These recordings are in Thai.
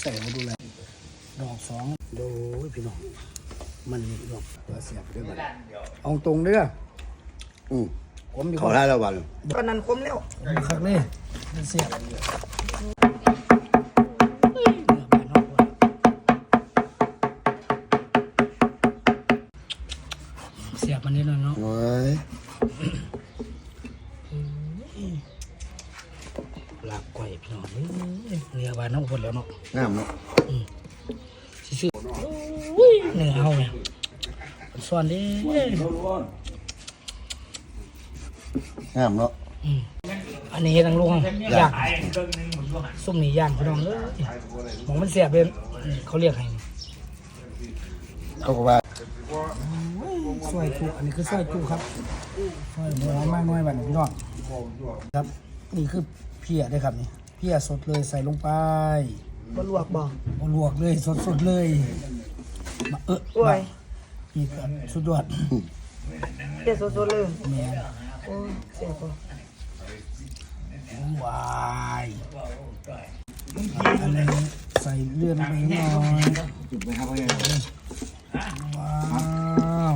ใส่มาดูแลดอกสองดูพี่น้องมันนี่ดอกตัวเสียบด้วยกันเอาตรงเด้ออืมผมอยู่เขาได้แล้ววันตอนนั้นคมแล้วคักเลยมันเสียบเสียบมันนิดหน่อยเนาะ โอ้ย ลาบก้อยพี่น้องเอ้ยเนื้อบานน้องคนแล้วเนาะงามเนาะซื้ออุ้ยเนื้อเอาไงส่วนดิงามเนาะอืมอันนี้ทางลุงย่างส้มนี่ย่างพี่น้องเอ้ยหมองมันเสียบเลยอืมเขาเรียกให้เขาก็ว่าซอยจุอันนี้คือซอยจุครับซอยหมูมากน้อยบัดนี้พี่น้องครับนี่คือเพียได้ครับนี่เพียสดเลยใส่ลงไปบลวกบอกบ่ลวกเลยสดสดๆเลยมาเออโอ้ยนี่ก็สุดยอดเดี๋ยวสดๆเลยแม่นโอ้ยเสียบบ่วายอันนี้ใส่เลื่อนไปหน่อยว้าว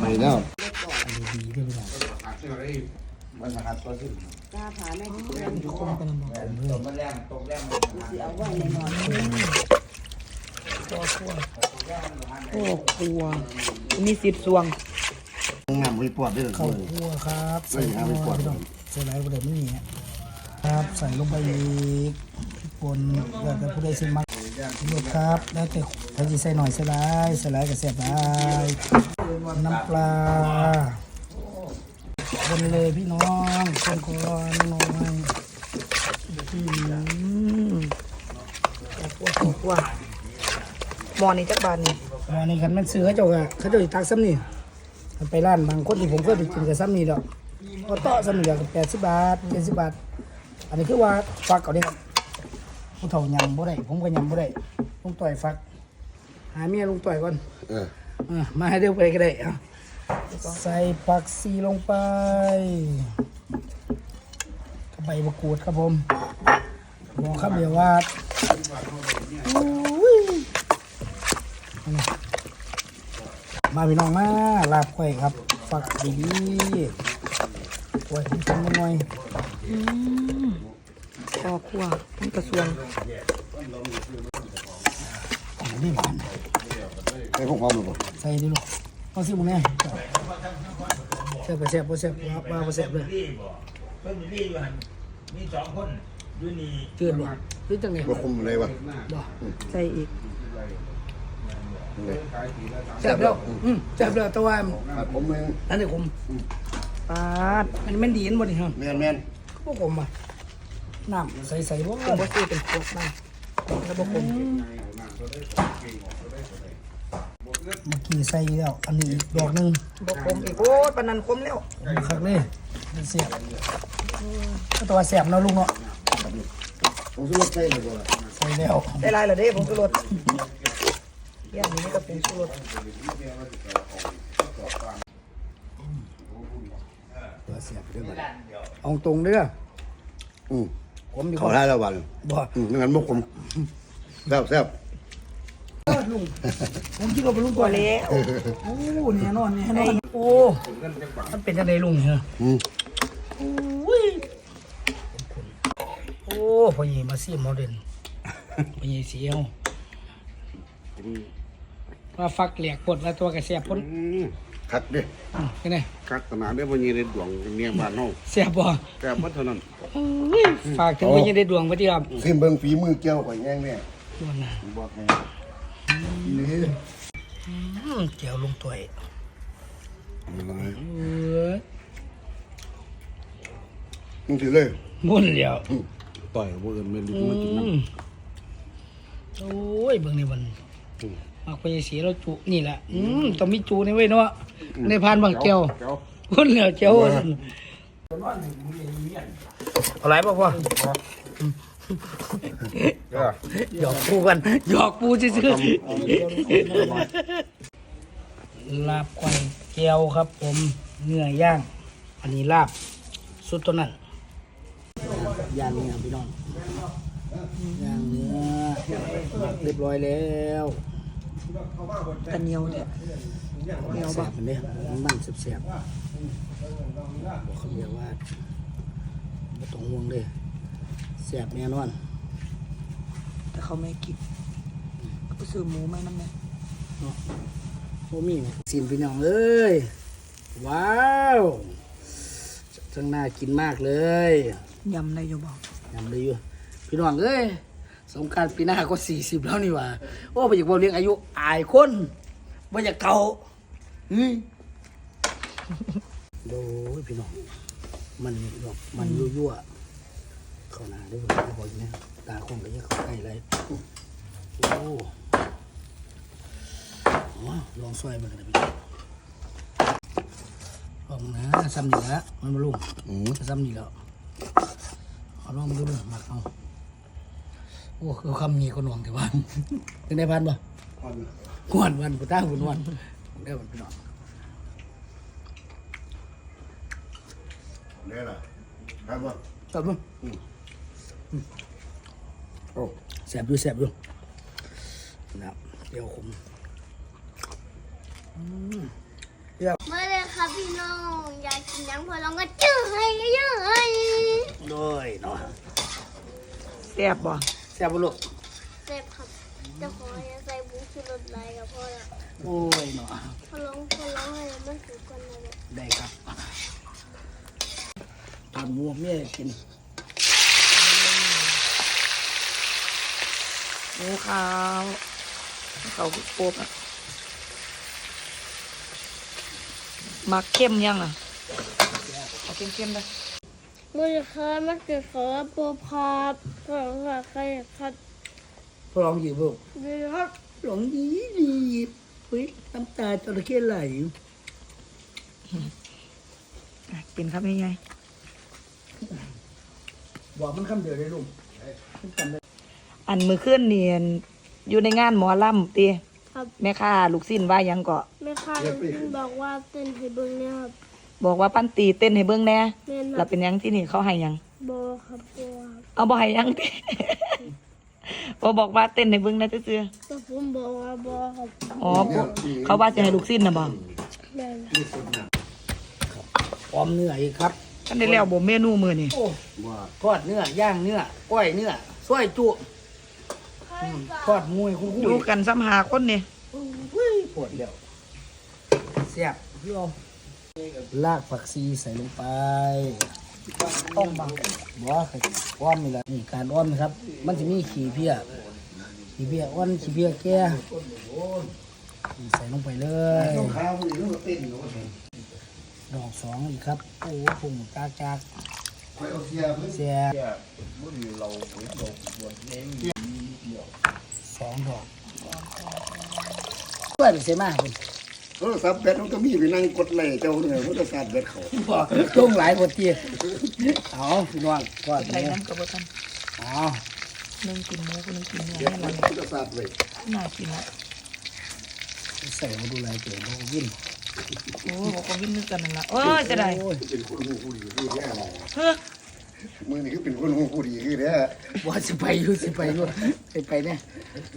ไปแล้วอั มันนะครับตัวสิกล้าผ่าแม่ที่เพื่อนทุกคนแำลังมองตกมันแรงตกแรงมันสิเอาไว้ในนอนกลัวกลัวโอ้กลัวมีสิบสวงงามวิปวดด้วยเข้าครัวครับใส่งามวิปวดเส่ไรประเด็นไม่มีครับใส่ลงไปอีกปนเนแล้วก็ผู้ใดสิมักลูกครับ แล้วแต่ถ้าจะใส่หน่อยเส่ได้ใส่ไรก็เสียบได้น้ำปลา คนเลยพี่น้องคนก่อนหน่อยอืมครัวครัวหมอนี่จักบานนี่อันนี้คันแมันซื้อเขาเจ้าอะเขาเจ้าสิตักซ้ำนี่มันไปร้านบางคนที่ผมเคยไปกินกับซ้ำนี่ดอกก็ต่อซ้ำนี่ดอกแปดสิบบาทเจ็ดสิบบาท อันนี้คือว่าฟักเอาเด้ครับผู้เฒ่ายำบ่ได้ผมก็ยำบ่ได้ลุงต่อยฟัก หาเมียลุงต่อยก่อนเอออะมาให้เดี๋ยวไปก็ได้เอา ใส่ผักซีลงไปใบมะกรูดครับผมบอกครับเดี๋ยวว่าอุ้ยนี่มาพี่น้องมาลาบก้อยครับฝักดีๆก้อยที่ทำหน่อยครัวครัวมันกระสวงอ๋อนี่หวานใส่พวกความหรือเปล่าใส่ดิลูกเอาสิหมึงแน่แซ่บไปแซ่บไปแซ่บว่าบ่แซ่บเลยเพิ่นมีอยู่หั่นมีสองคนอยู่นี่เตือนบ่คือจังได๋ว่คุมอะไรวะบ่ใส่อีกเลยแซ่บแล้วอืมแซ่บแล้วแต่ว่าครับผมเองอันนี้ผมปาดอันนี้แมันดีนบ่นี่ฮะแม่นแม่นก็บ่ผมอะน้ำใสๆบ่ผมบ่ซื้อเป็นพวกมาแล้วบ่คม เมื่อกี้ใส่แล้ว อันนี้อีกดอกหนึงบ่คมอีกโอ้ยปานนั้นคมแล้วคักเลยมันเสียบก็ตัวาแซ่บเนาะลูกเนาะผมซื้อรถใส่เลยบ่ล่ะใส่แล้วได้หลายแล้วเด้ผมก็ลดอย่างนี้ก็เป็นชูรสตัวเสียบด้วยบัดเอาตรงเด้ออืมผมดีกเขาว่าได้แล้ววันบ่อืมงั้นพวกผมแซ่บแซ่บ ลุง ผมคิดว่าเป็นลุงตัตัววแล้แล้ววโอ้เนี่ยนอนเนี่ยนอนโอ้มันเป็นจังไดลุงเหรออืมอุ้ยโอ้พ่อใหญ่มาซีโมเดนพ่อใหญ่เสียวว่าฟักเหลียกปดแล้วตัวกระเสียบปนคักเด้อืมยังไงคักขนาดได้บ่ยีในดวงเมียบ้านเฮาเสียบบ่แต่บ่เท่านั้นอุ้ยฝากถึงพ่อใหญ่ได้ดวงไว้ที่ครับซิมเบิ่งฝีมือเกี่ยวข่อยแง่งเนี่ยดวงนะบอกให้ นี่อืมเจียวลุงตัวเองเออมึงถือเลยมุ่นเดียวต่อยบ่เอิ้นแม่นลูกอืมากินน้มโอ้ยเบิ่งนี่มันมากพ่อใหญ่เสียเราจุนี่แหละอืมต้องมีจูนี่ไว้เนาะในพานบางแก้วเจ้าคนเหลือเจ้าเอาไรป่ะพ่อ หยอกปูกันหยอกปูซื่อๆลาบไก่แก้วครับ ผมเนื้อย่าง อันนี้ลาบสุดตัวนั้นย่างเนื้อพี่น้องย่างเนื้อเรียบร้อยแล้วตะเหนียวเนี่ยเหนียวแสบ่บมันเนี่ยมันแสบๆบอกเขาเรียกว่าไม่ต้องห่วงเลย แสบแน่นอน แต่เขาไม่กินเขาไปซื้อหมูไหมน้ำแม่โอ้มีเนี่ยสินพี่น้องเอ้ย ว้าวจังน่ากินมากเลยยำได้อยู่บ่ยำเลยอยู่ พี่น้องเอ้ย สงกรารปีหน้าก็สี่สิบแล้วนี่หว่า โอ้ไปอยากบอกเลี้ยงอายุอายคนไม่อยากเก่าเฮ้ยโอ้ยพี่น้อง มันดอกมันยั่วๆ เข้าหน้าด้วยผมบอกอย่างนี้ตาคงเลยเข้าใกล้เลยโอ้โหลองซอยมันกันนะพี่น้องลองนะซ้ำนี่ละมันมาลุงอืมซ้ำนี่แล้วเอาลองมาดูเลยหมักเอาโอ้คือคำนี้ก็หน่วงแต่ว่าเป็นได้พันบ่อ่อนกวนวันพุต้าหุ่นวันได้วันพี่น้องเนี่ยล่ะครับว่าจับดู โอ้แสบดูแสบดูนะครับเดี๋ยวผมมาเลยครับพี่น้อง อยากกินน้ำพอลองก็จื้อให้เยอะๆให้ด้วยเนาะแซ่บบ่แสบบ่ลูกเจ็บครับจะขออย่าใส่บุ้งชูรสลายกับพ่อละโอ้ยเนาะพอลองพอลองให้มันถือกันนะเนี่ยได้ครับตอนวัวแม่กิน หมูขาวเขาโป๊บอะมักเข้มยังอะเอาเข้มๆได้มือครับมันเกิดขอโปรพาบขอฝากใครครับพอลองหยิบลูกดีครับลองดีดีเฮ้ยน้ำตาจระเข้ไหลอะกินครับยังไงบอกมันคำเดียวได้ลูกจำได้ อันมือขึ้นเนียนอยู่ในงานหมอลำตีครับแม่ค้าลูกสิ้นว่าหยังก็แม่ค้าลุงจินบอกว่าเต้นให้เบิ้งเนี่ยครับบอกว่าปั้นตีเต้นให้เบิ่งแหน่แม่นคแล้รัวบเป็นหยังที่นี่เขาให้หยัง บอครับบอครับเอาบ่ให้หยังติบ่บอกว่าเต้นให้เบิ่งนะซื่อแต่ผมบอกว่าบอครับๆอ๋อพวกเขาว่าจะให้ลูกสิ้นน่ะบ่แม่นออมเนื้ออีกครับ ท่านได้แล้วบ่เมนูมื้อนี่โอ้ว่าทอดเนื้อย่างเนื้อก้อยเนื้อซอยจุ ทอดมวยคุ้อยู่ยกันซ้ำหาคนนี่ปวดแล้วแซ่บพี่อมลากผักซีใส่ลงไปต้องบังบ่ใส่อ้อมนี่แหละนี่การอ้อมนะครับ มันจะมีขี้เพี้ยขี้เพี้ยอ้อนขี้เพี้ยแก่นี่ใส่ลงไปเลยต้องข้าวนี่ต้องเต้นเนาะดอกสองอีกครับ โอ้ผงจากจาก คอยเอาเสียเพิ่นแซ่บสองดอกเพื่อนเสียมากเป็นโทรศัพท์แบตมันก็มีไปนั่งกดไล่เจ้าเนี่ยมันจะสาดแบตเขาบอกจ้งหลายบทเตียเอาพี่น้องก็ใส่น้ำกับบ่ทันเอาหนึงกินหมูคนหนึงกินเนื้อแบตให้มัมันนจะสาดไว้น่ากินละใส่มาดูแลเก่งเขาก็วิ่ง โอ้บ่ก็วิ่งนึกกันนั่นล่ะโอ้ยจะได้โอ้ยเป็นคนหูผู้ดีคือแท้เฮ้อมือนี่คือเป็นคนหูผู้ดีคือแท้ว่าสิไปอยู่สิไปอยู่ไปไปเนี่ย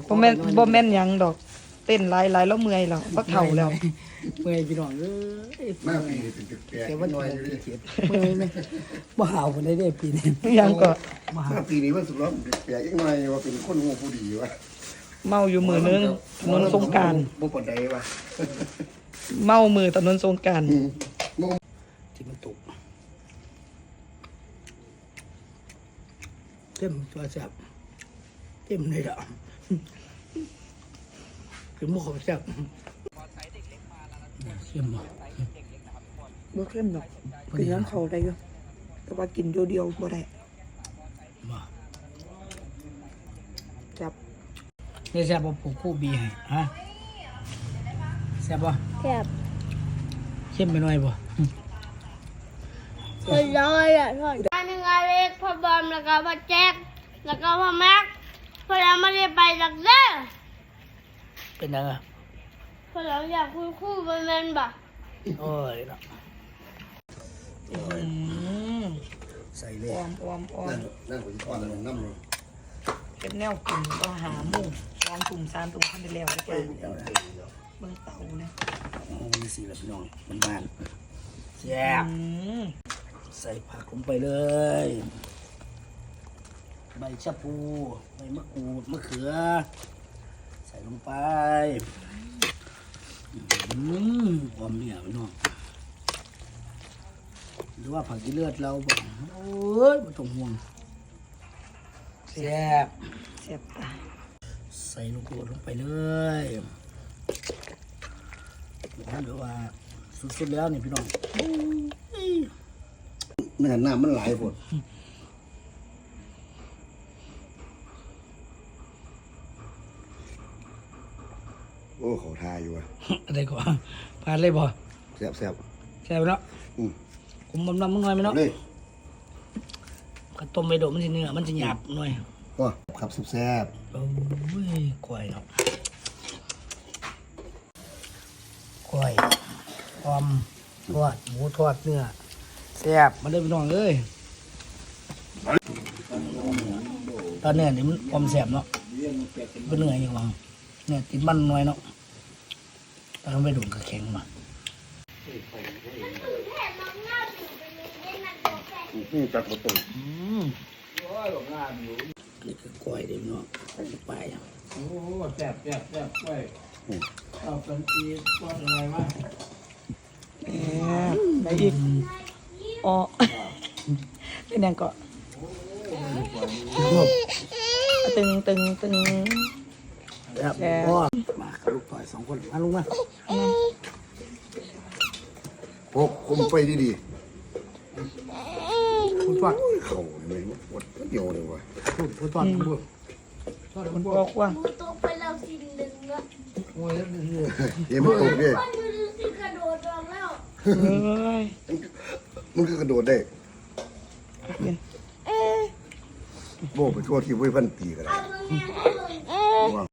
บ่แม่นบ่แม่นหยังดอก เต้นหลายๆแล้วเมื่อยแล้วบักเฒ่าแล้วเมื่อยพี่น้องเอ้ยมาปีนี้เป็นแปลกแกๆว่าน้น้ออยยอยู่ดิเจ็บเมื่อยไหมบ่หาวคนได้ได้ปีนี้หยังก็บ่หาวมาปีนี้มันสุดแล้วแปลกๆอีกหน่อยว่าเป็นคนหูผู้ดีวะเมาอยู่มือนึงถนนสงกรารบ่ปานใดวะ เมามือถนนสงกรารอืมที่มันตกเต็มตัวแซ่บเต็มเลยอะคือมุกเขาแซ่บเสียมบ่บ่เข้มดอกกินน้ำเขาได้อยู่แต่ว่ากินเดียวๆบ่ได้บ่จับนี่แซ่บบ่ปลูกผู้บีให้ฮะ แซ่บบ่แคบเข้มไปหน่อยบ่คนร้อยอะทอดอันหนึ่งอเล็กพ่อบอมแล้วก็พ่อแจ็คแล้วก็พ่อแม็กพอเราไม่ได้ไปหลักเด้อเป็นยังไงพอเราอยากคุยคู่บนแมนบ่โอ้ยเนาะอืมใส่เลยออมออมออนั่มนนั่นผมอ่อนน้ำเลยเป็นแนวกินก็หาหมู่วองถุงสามถุงขั้นไปแล้วนะจ๊ะเดี๋ยวนะ เบิ่งเตานะโอ้มีสีแบบพี่น้องบ้านๆแซ่บอืมใส่ผักลงไปเลย ใบชะพูใบมะกรูดมะเขือ ใส่ลงไปอืมหอมเนี่ยพี่น้องหรือว่าผักที่เลือดเราบอกโอ้ยไม่ต้องห่วงแซ่บเสียบตาใส่ลูกโดดลงไปเลย หรือว่าสุดๆแล้วนี่พี่น้องแม่น้ำมันหลายพดโอ้เขาทาอยู่อะอะไรก่อนผ่านเลยบ่แซ่บแซ่บแซ่บไปแล้วอืมผมบำนำมึงหน่อยไหมเนาะเลยข้าวต้มไปโดดมันจะเนื้อมันจะหยาบหน่อยก็ขับแซ่บโอ้ยกล้วยเนาะกล้วย ออมทอดหมูทอดเนื้อแซ่บมาเด้อพี่น้องเอ้ยตอนเนี้ยนี่มันออมแซ่บเนาะเป็นเนื้ออย่างว่าเนี่ยติดมันหน่อยเนาะตอนไปโดดก็แข็งมานี่จักประตูอืมนี่คือกล้วยเด้อพี่น้องใส่ลงไปอะโอ้แซ่บแซ่บแซ่บไปเอาเป็นปีก้อนอะไรมาแซ่บ ได้อีกอ๋อเป็นยังก็ตึงตึงตึงครับแซ่บพ่อมากับลูกต่อยสองคนมาลุงมาพกคุมไปดีพูดทอดๆเขาเลยหมดเดียวเลยว่ะพูดพูดทอดพูดทอดมันพูบดอกว่ากูตกไปแล้วสิ่งหนึ่งละโอ้ยแล้วนี่เอ็มนตกเด้คนดูสิกระโดดลงแล้ว เอ้ยมันคือกระโดดได้โบไปทั่วที่ไว้พันตีกันเอาตรงนี้ให้ลง